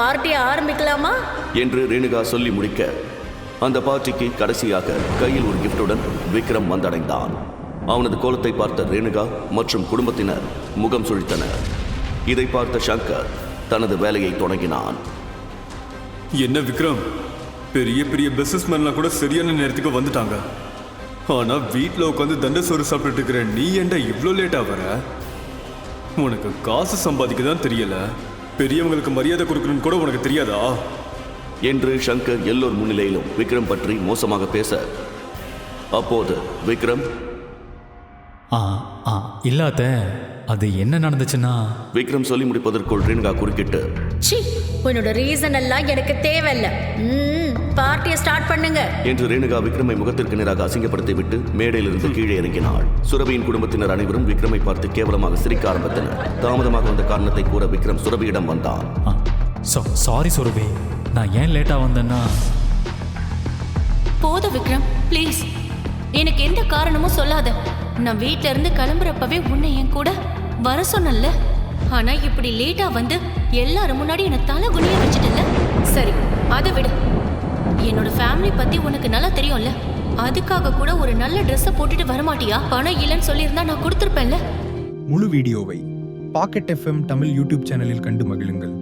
பார்ட்டியை ஆரம்பிக்கலாமா? என்று ரேணுகா சொல்லி முடிக்க அந்த பார்ட்டிக்கு கடைசியாக கையில் ஒரு கிஃப்டுடன் விக்ரம் வந்தடைந்தான். அவனது கோலத்தை பார்த்த ரேணுகா மற்றும் குடும்பத்தினர் முகம் சுழித்தனர். இதை பார்த்த சங்கர் தனது வேலையை தொடங்கினான். என்ன விக்ரம்? பெரிய பெரிய பிசினஸ் மேன்லாம் கூட சரியான நேரத்துக்கு வந்துட்டாங்க. ஆனா வீட்டில் உட்காந்து தண்ட சோறு சாப்பிட்டுட்டு இருக்கிற நீ ஏன்டா இவ்வளோ லேட்டா வர? உனக்கு காசு சம்பாதிக்க தான் தெரியல. பெரியவங்களுக்கு மரியாதை கொடுக்கணும்னு கூட உனக்கு தெரியாதா? என்று சங்கர் எல்லோர் முன்னிலையிலும் விக்ரம் பற்றி மோசமாக பேச. அப்போது விக்ரம் ஆ ஆ இல்லாத அது என்ன நடந்துச்சுன்னா? விக்ரம் சொல்லி முடிப்பதற்குள் ரேணுகா குறுக்கிட்டு சி உன்னோட ரீசன் எல்லாம் எனக்கு தேவையில்ல. பார்ட்டியை ஸ்டார்ட் பண்ணுங்க. என்று ரேணுகா விக்ரமை முகத்திற்கு நேராக அசிங்கப்படுத்தி விட்டு மேடையிலிருந்து கீழே இறங்கினாள். சுரபியின் குடும்பத்தினர் அனைவரும் விக்ரமை பார்த்து கேவலமாக சிரிக்க ஆரம்பித்தனர். தாமதமாக வந்த காரணத்தை கூற விக்ரம் சுரபியிடம் வந்தான். ஆ சா சாரி சுரபி. நான் ஏன் லேட்டாக வந்தேன்னா? போதும் விக்ரம் ப்ளீஸ் எனக்கு எந்த காரணமும் சொல்லாத. நான் வீட்ல இருந்து கிளம்புறப்பவே உன்னை என் கூட வர சொன்னல ஆனா இப்படி லேட்டா வந்து எல்லாரும் முன்னாடி என்ன தலை குனிய வச்சுட்டல சரி அதை விடு. என்னோட ஃபேமிலி பத்தி உனக்கு நல்லா தெரியும்ல. அதுக்காக கூட ஒரு நல்ல ட்ரெஸ்ஸை போட்டுட்டு வரமாட்டியா? பணம் இல்லைன்னு சொல்லியிருந்தா நான் கொடுத்துருப்பேன்ல. முழு வீடியோவை பாக்கெட் எஃப்எம் தமிழ் யூடியூப் சேனலில் கண்டு மகிழுங்கள்.